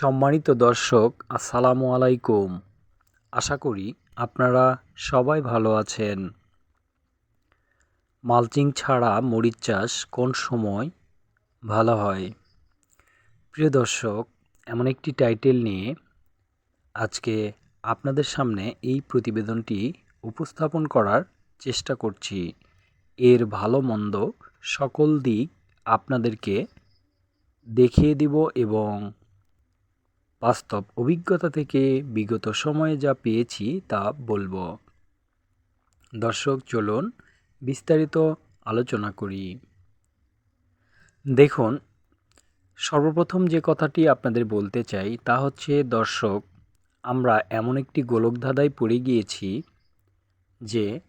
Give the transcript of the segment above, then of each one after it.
সম্মানিত দর্শক, আসসালামু আলাইকুম। আশা করি আপনারা সবাই ভালো আছেন। মালচিং ছাড়া মরিচ চাষ কোন সময় ভালো হয়? প্রিয় দর্শক, এমন একটি টাইটেল নিয়ে আজকে আপনাদের সামনে এই প্রতিবেদনটি উপস্থাপন করার চেষ্টা করছি। এর ভালো মন্দ সকল দিক আপনাদেরকে দেখিয়ে দিব এবং বাস্তব অভিজ্ঞতা থেকে বিগত সময়ে যা পেয়েছি তা বলব। দর্শক, চলুন বিস্তারিত আলোচনা করি। দেখুন, সর্বপ্রথম যে কথাটি আপনাদের বলতে চাই তা হচ্ছে, দর্শক, আমরা এমন একটি গোলকধাঁধায় পড়ে গিয়েছি যে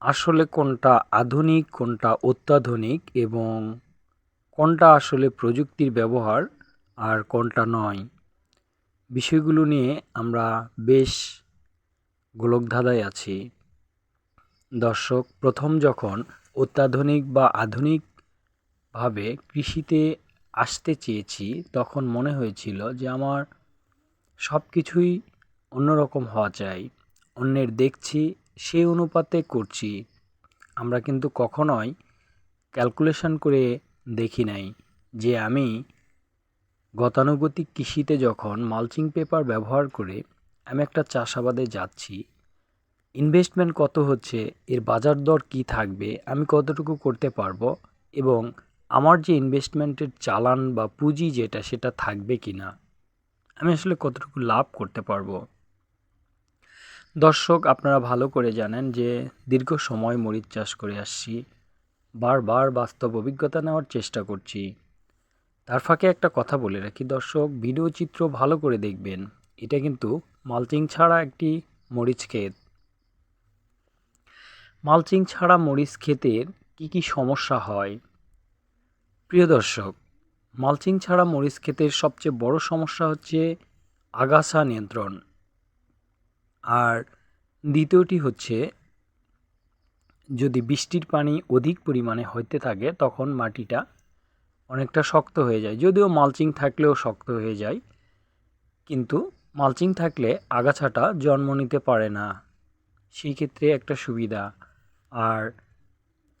আসলে কোনটা আধুনিক, কোনটা অত্যাধুনিক এবং কোনটা আসলে প্রযুক্তির ব্যবহার আর কোনটা নয়। বিষয়গুলো নিয়ে আমরা বেশ গোলকধাঁধায় আছি। দর্শক, প্রথম যখন অত্যাধুনিক বা আধুনিকভাবে কৃষিতে আসতে চেয়েছি, তখন মনে হয়েছিল যে আমার সব কিছুই অন্যরকম হওয়া চাই। অন্যের দেখছি সেই অনুপাতে করছি। আমরা কিন্তু কখনোই ক্যালকুলেশন করে দেখি নাই যে আমি গতানুগতিক কৃষিতে যখন মালচিং পেপার ব্যবহার করে আমি একটা চাষাবাদে যাচ্ছি ইনভেস্টমেন্ট কত হচ্ছে, এর বাজার দর কী থাকবে, আমি কতটুকু করতে পারব এবং আমার যে ইনভেস্টমেন্টের চালান বা পুঁজি যেটা, সেটা থাকবে কি না আমি আসলে কতটুকু লাভ করতে পারব? দর্শক, আপনারা ভালো করে জানেন যে দীর্ঘ সময় মরিচ চাষ করে আসছি, বারবার বাস্তব অভিজ্ঞতা নেওয়ার চেষ্টা করছি। তার ফাঁকে একটা কথা বলে রাখি, দর্শক, ভিডিও চিত্র ভালো করে দেখবেন। এটা কিন্তু মালচিং ছাড়া একটি মরিচ ক্ষেত। মালচিং ছাড়া মরিচ ক্ষেতের কি কি সমস্যা হয়? প্রিয় দর্শক, মালচিং ছাড়া মরিচ ক্ষেতের সবচেয়ে বড় সমস্যা হচ্ছে আগাছা নিয়ন্ত্রণ। আর দ্বিতীয়টি হচ্ছে, যদি বৃষ্টির পানি অধিক পরিমাণে হইতে থাকে, তখন মাটিটা অনেকটা শক্ত হয়ে যায়। যদিও মালচিং থাকলেও শক্ত হয়ে যায়। কিন্তু মালচিং থাকলে আগাছাটা জন্ম নিতে পারে না। সেই ক্ষেত্রে একটা সুবিধা। আর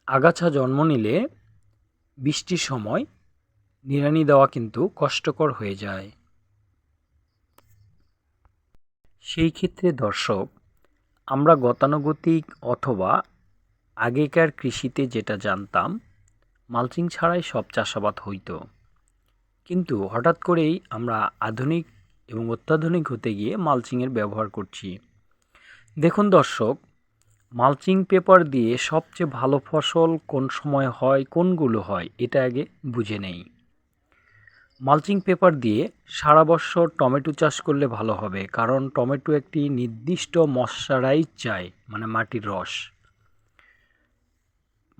আগাছা জন্ম নিলে বৃষ্টির সময় নিড়ানি দেওয়া কিন্তু কষ্টকর হয়ে যায়। সেই ক্ষেত্রে দর্শক, আমরা গতানুগতিক অথবা আগেকার কৃষিতে যেটা জানতাম মালচিং ছাড়াই সব চাষাবাদ হইতো। কিন্তু হঠাৎ করেই আমরা আধুনিক এবং অত্যাধুনিক হতে গিয়ে মালচিংয়ের ব্যবহার করছি। দেখুন দর্শক, মালচিং পেপার দিয়ে সবচেয়ে ভালো ফসল কোন সময় হয়, কোনগুলো হয়, এটা আগে বুঝে নেই। মালচিং পেপার দিয়ে সারা বছর টমেটো চাষ করলে ভালো হবে, কারণ টমেটো একটি নির্দিষ্ট মশারাইজ চায় মানে মাটির রস।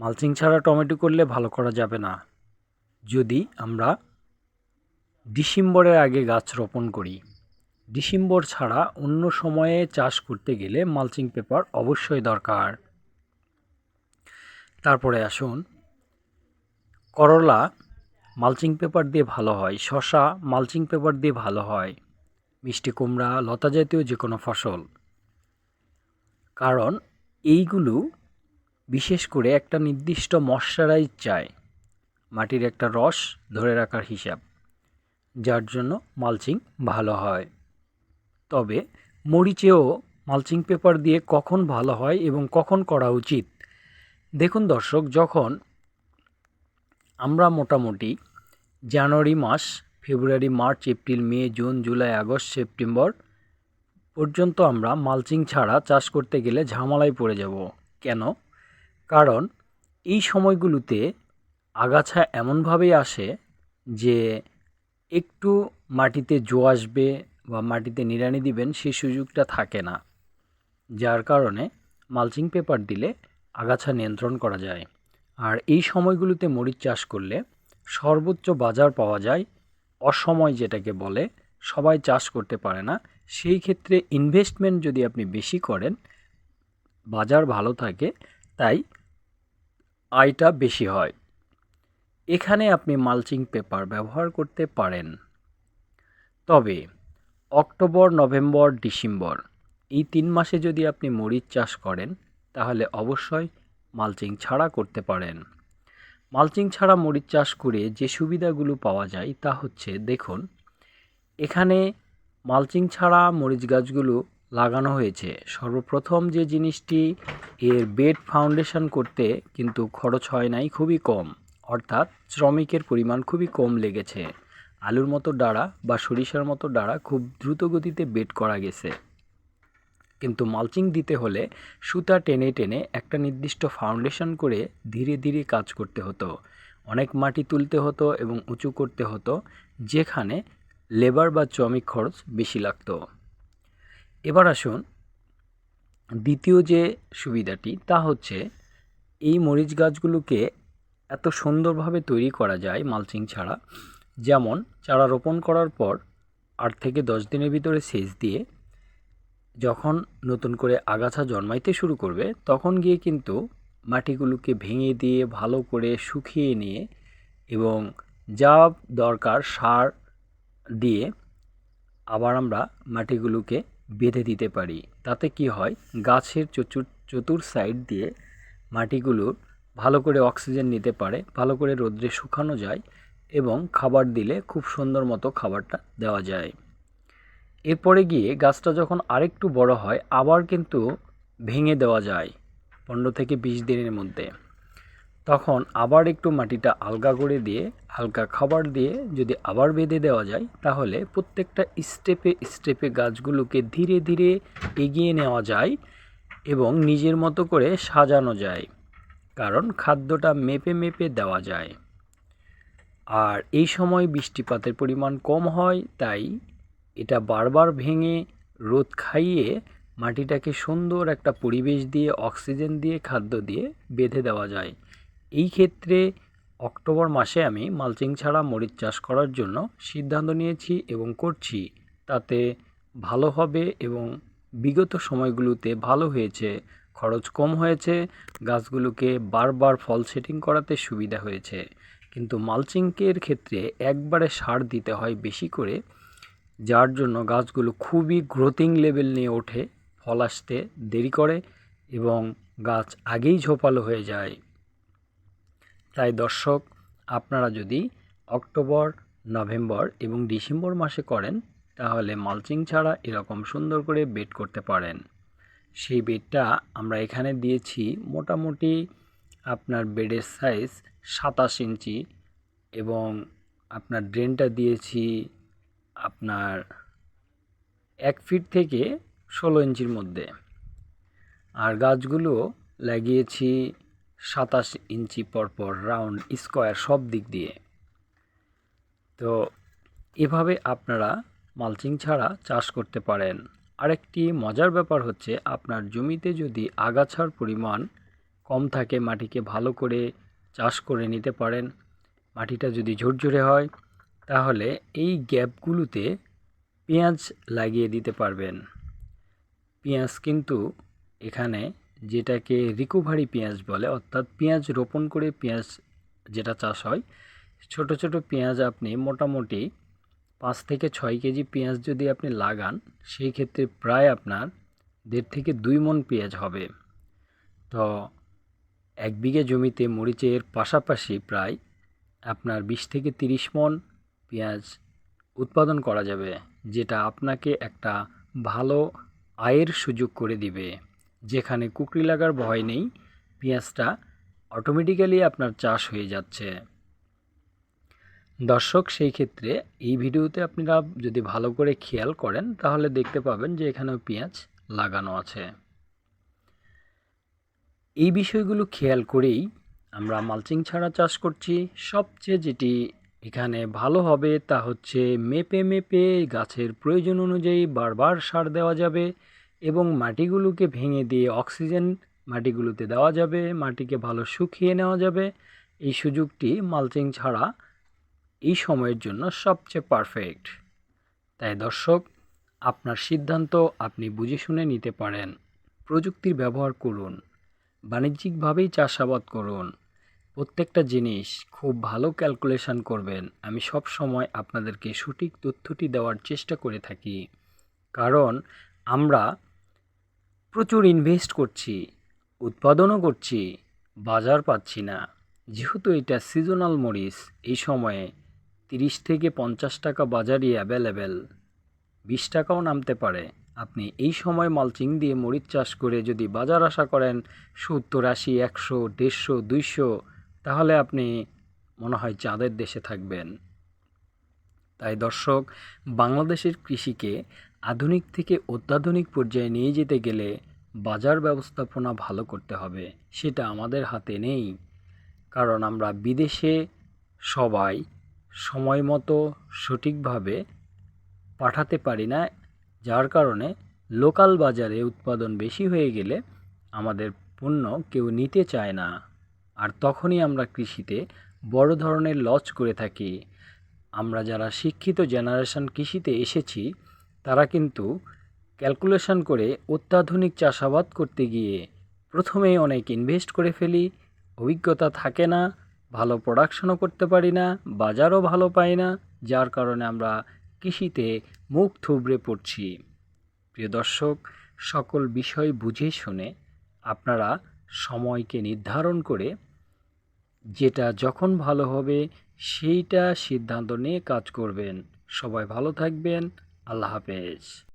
মালচিং ছাড়া টমেটো করলে ভালো করা যাবে না। যদি আমরা ডিসেম্বরের আগে গাছ রোপণ করি, ডিসেম্বর ছাড়া অন্য সময়ে চাষ করতে গেলে মালচিং পেপার অবশ্যই দরকার। তারপরে আসুন, করলা মালচিং পেপার দিয়ে ভালো হয় শশা মালচিং পেপার দিয়ে ভালো হয়, মিষ্টি কুমড়া, লতা জাতীয় যে কোনো ফসল। কারণ এইগুলো বিশেষ করে একটা নির্দিষ্ট মশারাইজ চায়। মাটির একটা রস ধরে রাখার হিসাব, যার জন্য মালচিং ভালো হয়। তবে মরিচেও মালচিং পেপার দিয়ে কখন ভালো হয় এবং কখন করা উচিত? দেখুন দর্শক, যখন আমরা মোটামুটি জানুয়ারি মাস, ফেব্রুয়ারি, মার্চ, এপ্রিল, মে, জুন, জুলাই, আগস্ট, সেপ্টেম্বর পর্যন্ত আমরা মালচিং ছাড়া চাষ করতে গেলে ঝামেলায় পড়ে যাব। কেন? কারণ এই সময়গুলোতে আগাছা এমনভাবেই আসে যে একটু মাটিতে জো আসবে বা মাটিতে নিড়ানি দিবেন সেই সুযোগটা থাকে না, যার কারণে মালচিং পেপার দিলে আগাছা নিয়ন্ত্রণ করা যায়। আর এই সময়গুলোতে মরিচ চাষ করলে সর্বোচ্চ বাজার পাওয়া যায় অসময় যেটাকে বলে, সবাই চাষ করতে পারে না। সেই ক্ষেত্রে ইনভেস্টমেন্ট যদি আপনি বেশি করেন, বাজার ভালো থাকে, তাই আয়টা বেশি হয়। এখানে আপনি মালচিং পেপার ব্যবহার করতে পারেন। তবে, অক্টোবর, নভেম্বর, ডিসেম্বর এই তিন মাসে যদি আপনি মরিচ চাষ করেন, তাহলে অবশ্যই মালচিং ছাড়া করতে পারেন। মালচিং ছাড়া মরিচ চাষ করে যে সুবিধাগুলো পাওয়া যায় তা হচ্ছে, দেখুন, এখানে মালচিং ছাড়া মরিচ গাছগুলো লাগানো হয়েছে। সর্বপ্রথম যে জিনিসটি এর বেড ফাউন্ডেশন করতে কিন্তু খরচ হয় নাই, খুবই কম। অর্থাৎ শ্রমিকের পরিমাণ খুবই কম লেগেছে। আলুর মতো ডাড়া বা সরিষার মতো ডাড়া খুব দ্রুত গতিতে বেড করা গেছে। কিন্তু মালচিং দিতে হলে সুতা টেনে টেনে একটা নির্দিষ্ট ফাউন্ডেশন করে ধীরে ধীরে কাজ করতে হতো। অনেক মাটি তুলতে হতো এবং উঁচু করতে হতো, যেখানে লেবার বা শ্রমিক খরচ বেশি লাগতো। এবার আসুন দ্বিতীয় যে সুবিধাটি, তা হচ্ছে এই মরিচ গাছগুলোকে এত সুন্দরভাবে তৈরি করা যায় মালচিং ছাড়া। যেমন চারা রোপণ করার পর আট থেকে দশ দিনের ভিতরে সেচ দিয়ে যখন নতুন করে আগাছা জন্মাইতে শুরু করবে, তখন গিয়ে কিন্তু মাটিগুলোকে ভেঙে দিয়ে ভালো করে শুকিয়ে নিয়ে এবং যা দরকার সার দিয়ে আবার আমরা মাটিগুলোকে বেঁধে দিতে পারি। তাতে কি হয়? গাছের চতুর চতুর সাইড দিয়ে মাটিগুলো ভালো করে অক্সিজেন নিতে পারে, ভালো করে রোদ্রে শুকানো যায় এবং খাবার দিলে খুব সুন্দর মতো খাবারটা দেওয়া যায়। এরপরে গিয়ে গাছটা যখন আরেকটু বড় হয়, আবার কিন্তু ভেঙে দেওয়া যায় পনেরো থেকে বিশ দিনের মধ্যে। তখন আবার একটু মাটিটা আলগা করে দিয়ে, হালকা খাবার দিয়ে যদি আবার বেঁধে দেওয়া যায়, তাহলে প্রত্যেকটা স্টেপে স্টেপে গাছগুলোকে ধীরে ধীরে এগিয়ে নেওয়া যায় এবং নিজের মতো করে সাজানো যায়, কারণ খাদ্যটা মেপে মেপে দেওয়া যায়। আর এই সময় বৃষ্টিপাতের পরিমাণ কম হয়, তাই এটা বারবার ভেঙে রোদ খাইয়ে মাটিটাকে সুন্দর একটা পরিবেশ দিয়ে, অক্সিজেন দিয়ে, খাদ্য দিয়ে বেঁধে দেওয়া যায়। এই ক্ষেত্রে অক্টোবর মাসে আমি মালচিং ছাড়া মরিচ চাষ করার জন্য সিদ্ধান্ত নিয়েছি এবং করছি। তাতে ভালো হবে এবং বিগত সময়গুলোতে ভালো হয়েছে, খরচ কম হয়েছে, গাছগুলোকে বারবার ফল সেটিং করাতে সুবিধা হয়েছে। কিন্তু মালচিংকের ক্ষেত্রে একবারে সার দিতে হয় বেশি করে, যার জন্য গাছগুলো খুবই গ্রোথিং লেভেল নিয়ে ওঠে, ফল আসতে দেরি করে এবং গাছ আগেই ঝোপালো হয়ে যায়। তাই দর্শক, আপনারা যদি অক্টোবর, নভেম্বর এবং ডিসেম্বর মাসে করেন, তাহলে মালচিং ছাড়া এরকম সুন্দর করে বেড করতে পারেন। সেই বেডটা আমরা এখানে দিয়েছি মোটামুটি আপনার বেডের সাইজ সাতাশ ইঞ্চি এবং আপনার ড্রেনটা দিয়েছি আপনার এক ফিট থেকে ষোলো ইঞ্চির মধ্যে। আর গাছগুলো লাগিয়েছি সাতাশ ইঞ্চি পরপর রাউন্ড স্কোয়ার সব দিক দিয়ে। তো এভাবে আপনারা মালচিং ছাড়া চাষ করতে পারেন। আরেকটি মজার ব্যাপার হচ্ছে, আপনার জমিতে যদি আগাছার পরিমাণ কম থাকে, মাটিকে ভালো করে চাষ করে নিতে পারেন, মাটিটা যদি ঝরঝরে হয়, তাহলে এই গ্যাপগুলোতে পেঁয়াজ লাগিয়ে দিতে পারবেন। পেঁয়াজ কিন্তু এখানে যেটাকে রিকোভারি পেঁয়াজ বলে, অর্থাৎ পেঁয়াজ রোপণ করে পেঁয়াজ যেটা চাষ হয়, ছোট ছোট পেঁয়াজ আপনি মোটামুটি পাঁচ থেকে ছয় কেজি পেঁয়াজ যদি আপনি লাগান, সেই ক্ষেত্রে প্রায় আপনার দেড় থেকে দুই মন পেঁয়াজ হবে। তো এক বিঘে জমিতে মরিচের পাশাপাশি প্রায় আপনার বিশ থেকে তিরিশ মন পেঁয়াজ উৎপাদন করা যাবে, যেটা আপনাকে একটা ভালো আয়ের সুযোগ করে দিবে। যেখানে কুকরি লাগার ভয় নেই, পেঁয়াজটা অটোমেটিক্যালি আপনার চাষ হয়ে যাচ্ছে। দর্শক, সেই ক্ষেত্রে এই ভিডিওতে আপনারা যদি ভালো করে খেয়াল করেন, তাহলে দেখতে পাবেন যে এখানেও পেঁয়াজ লাগানো আছে। এই বিষয়গুলো খেয়াল করেই আমরা মালচিং ছাড়া চাষ করছি। সবচেয়ে যেটি এখানে ভালো হবে তা হচ্ছে, মেপে মেপে গাছের প্রয়োজন অনুযায়ী বারবার সার দেওয়া যাবে। এবং মাটিগুলোকে ভেঙে দিয়ে অক্সিজেন মাটিগুলোতে দেওয়া যাবে, মাটিকে ভালো শুকিয়ে নেওয়া যাবে। এই সুযোগটি মালচিং ছাড়া এই সময়ের জন্য সবচেয়ে পারফেক্ট তাই দর্শক, আপনার সিদ্ধান্ত আপনি বুঝে শুনে নিতে পারেন। প্রযুক্তির ব্যবহার করুন, বাণিজ্যিকভাবেই চাষাবাদ করুন। প্রত্যেকটা জিনিস খুব ভালো ক্যালকুলেশন করবেন। আমি সব সময় আপনাদেরকে সঠিক তথ্যটি দেওয়ার চেষ্টা করে থাকি। কারণ আমরা প্রচুর ইনভেস্ট করছি, উৎপাদনও করছি, বাজার পাচ্ছি না। যেহেতু এটা সিজনাল মরিচ, এই সময়ে তিরিশ থেকে পঞ্চাশ টাকা বাজারই অ্যাভেলেবেল বিশ টাকাও নামতে পারে। আপনি এই সময় মালচিং দিয়ে মরিচ চাষ করে যদি বাজার আশা করেন সত্তর, আশি, একশো, দেড়শো, দুইশো, তাহলে আপনি মনে হয় চাঁদের দেশে থাকবেন। তাই দর্শক, বাংলাদেশের কৃষিকে আধুনিক থেকে অত্যাধুনিক পর্যায়ে নিয়ে যেতে গেলে বাজার ব্যবস্থাপনা ভালো করতে হবে, সেটা আমাদের হাতে নেই। কারণ আমরা বিদেশে সবাই সময় মতো সঠিকভাবে পাঠাতে পারি না, যার কারণে লোকাল বাজারে উৎপাদন বেশি হয়ে গেলে আমাদের পণ্য কেউ নিতে চায় না। আর তখনই আমরা কৃষিতে বড় ধরনের লস করে থাকি। আমরা যারা শিক্ষিত জেনারেশন কৃষিতে এসেছি তারা কিন্তু ক্যালকুলেশন করে অত্যাধুনিক চাষাবাদ করতে গিয়ে প্রথমেই অনেক ইনভেস্ট করে ফেলি। অভিজ্ঞতা থাকে না, ভালো প্রোডাকশনও করতে পারি না, বাজারও ভালো পাই না, যার কারণে আমরা কৃষিতে মুখ থুবড়ে পড়ছি। প্রিয় দর্শক, সকল বিষয় বুঝে শুনে আপনারা সময়কে নির্ধারণ করে যেটা যখন ভালো হবে সেইটা সিদ্ধান্ত নিয়ে কাজ করবেন। সবাই ভালো থাকবেন আল্লাহ হাফেজ।